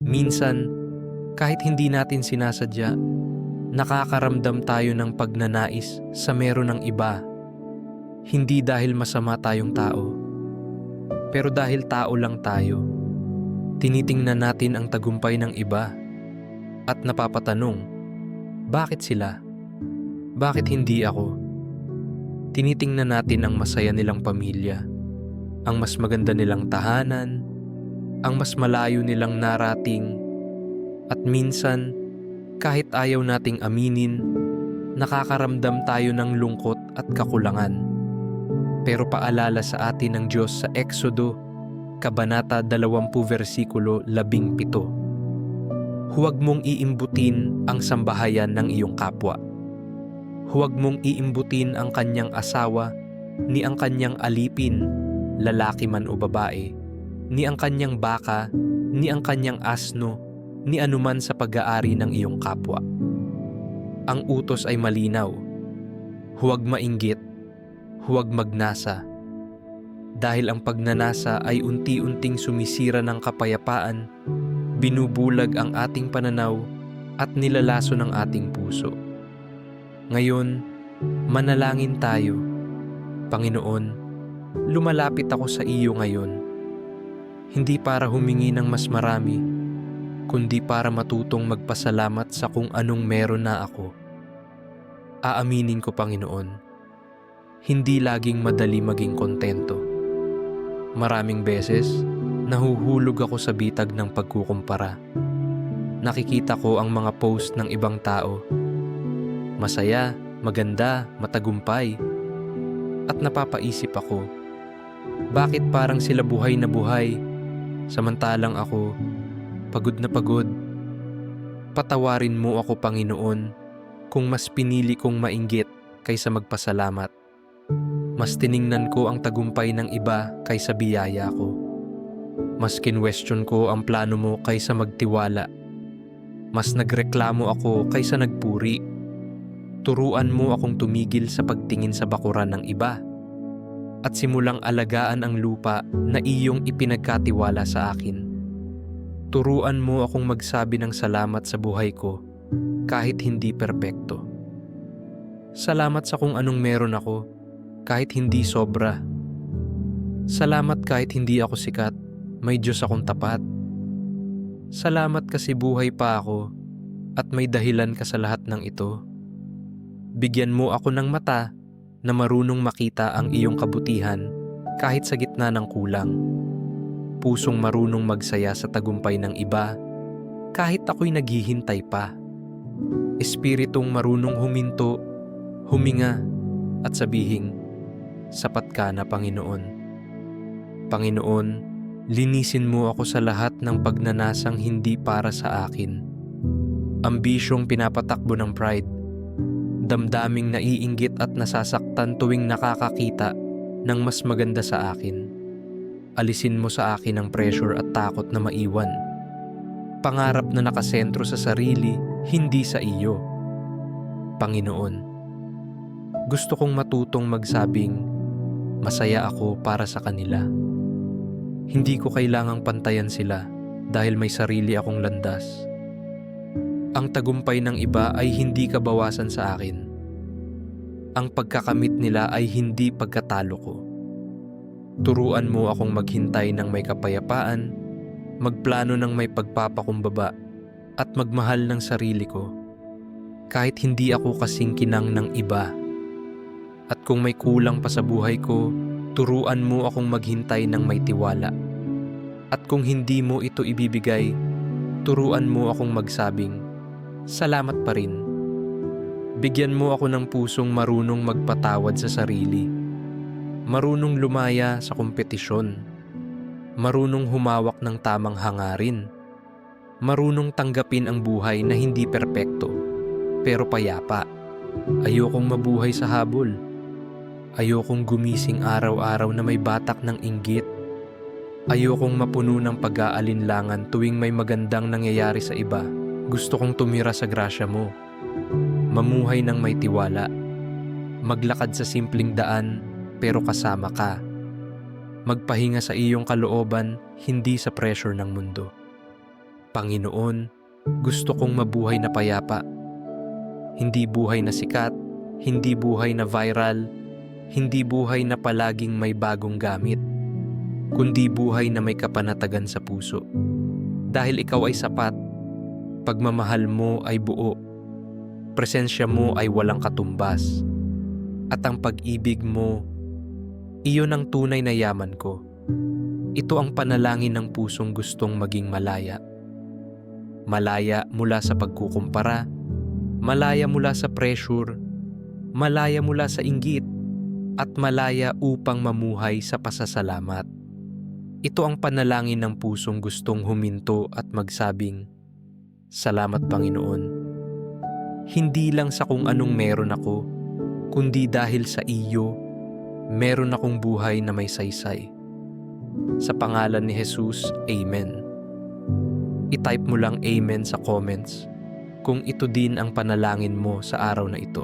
Minsan, kahit hindi natin sinasadya, nakakaramdam tayo ng pagnanais sa meron ng iba. Hindi dahil masama tayong tao, pero dahil tao lang tayo. Tinitingnan natin ang tagumpay ng iba at napapatanong, bakit sila? Bakit hindi ako? Tinitingnan natin ang masaya nilang pamilya, ang mas maganda nilang tahanan, ang mas malayo nilang narating, at minsan, kahit ayaw nating aminin, nakakaramdam tayo ng lungkot at kakulangan. Pero paalala sa atin ng Diyos sa Exodo, Kabanata 20 versikulo 17. Huwag mong iimbutin ang sambahayan ng iyong kapwa. Huwag mong iimbutin ang kanyang asawa, ni ang kanyang alipin, lalaki man o babae, ni ang kanyang baka, ni ang kanyang asno, ni anuman sa pag-aari ng iyong kapwa. Ang utos ay malinaw. Huwag mainggit, huwag magnasa. Dahil ang pagnanasa ay unti-unting sumisira ng kapayapaan, binubulag ang ating pananaw at nilalaso ng ating puso. Ngayon, manalangin tayo. Panginoon, lumalapit ako sa iyo ngayon. Hindi para humingi ng mas marami, kundi para matutong magpasalamat sa kung anong meron na ako. Aaminin ko, Panginoon, hindi laging madali maging kontento. Maraming beses, nahuhulog ako sa bitag ng pagkukumpara. Nakikita ko ang mga post ng ibang tao. Masaya, maganda, matagumpay. At napapaisip ako, bakit parang sila buhay na buhay, samantalang ako, pagod na pagod. Patawarin mo ako, Panginoon, kung mas pinili kong mainggit kaysa magpasalamat. Mas tiningnan ko ang tagumpay ng iba kaysa biyaya ko. Mas kinwestiyon ko ang plano mo kaysa magtiwala. Mas nagreklamo ako kaysa nagpuri. Turuan mo akong tumigil sa pagtingin sa bakuran ng iba. At simulang alagaan ang lupa na iyong ipinagkatiwala sa akin. Turuan mo akong magsabi ng salamat sa buhay ko kahit hindi perpekto. Salamat sa kung anong meron ako kahit hindi sobra. Salamat kahit hindi ako sikat, may Diyos akong tapat. Salamat kasi buhay pa ako at may dahilan ka sa lahat ng ito. Bigyan mo ako ng mata na marunong makita ang iyong kabutihan kahit sa gitna ng kulang. Pusong marunong magsaya sa tagumpay ng iba kahit ako'y naghihintay pa. Espiritong marunong huminto, huminga at sabihing, sapat ka na Panginoon. Panginoon, linisin mo ako sa lahat ng pagnanasang hindi para sa akin. Ambisyong pinapatakbo ng pride, damdaming naiinggit at nasasaktan tuwing nakakakita ng mas maganda sa akin. Alisin mo sa akin ang pressure at takot na maiwan. Pangarap na nakasentro sa sarili, hindi sa iyo. Panginoon, gusto kong matutong magsabing, masaya ako para sa kanila. Hindi ko kailangang pantayan sila dahil may sarili akong landas. Ang tagumpay ng iba ay hindi kabawasan sa akin. Ang pagkakamit nila ay hindi pagkatalo ko. Turuan mo akong maghintay ng may kapayapaan, magplano ng may pagpapakumbaba, at magmahal ng sarili ko. Kahit hindi ako kasing kinang ng iba. At kung may kulang pa sa buhay ko, turuan mo akong maghintay ng may tiwala. At kung hindi mo ito ibibigay, turuan mo akong magsabing, salamat pa rin. Bigyan mo ako ng pusong marunong magpatawad sa sarili. Marunong lumaya sa kompetisyon. Marunong humawak ng tamang hangarin. Marunong tanggapin ang buhay na hindi perpekto, pero payapa. Ayokong mabuhay sa habol. Ayokong gumising araw-araw na may batak ng inggit. Ayokong mapuno ng pag-aalinlangan tuwing may magandang nangyayari sa iba. Gusto kong tumira sa grasya mo. Mamuhay ng may tiwala. Maglakad sa simpleng daan pero kasama ka. Magpahinga sa iyong kalooban, hindi sa pressure ng mundo. Panginoon, gusto kong mabuhay na payapa. Hindi buhay na sikat, hindi buhay na viral, hindi buhay na palaging may bagong gamit, kundi buhay na may kapanatagan sa puso. Dahil ikaw ay sapat, pagmamahal mo ay buo, presensya mo ay walang katumbas, at ang pag-ibig mo, iyon ang tunay na yaman ko. Ito ang panalangin ng pusong gustong maging malaya. Malaya mula sa pagkukumpara, malaya mula sa pressure, malaya mula sa inggit, at malaya upang mamuhay sa pasasalamat. Ito ang panalangin ng pusong gustong huminto at magsabing, Salamat Panginoon. Hindi lang sa kung anong meron ako, kundi dahil sa iyo, meron akong buhay na may saysay. Sa pangalan ni Jesus, Amen. I-type mo lang Amen sa comments kung ito din ang panalangin mo sa araw na ito.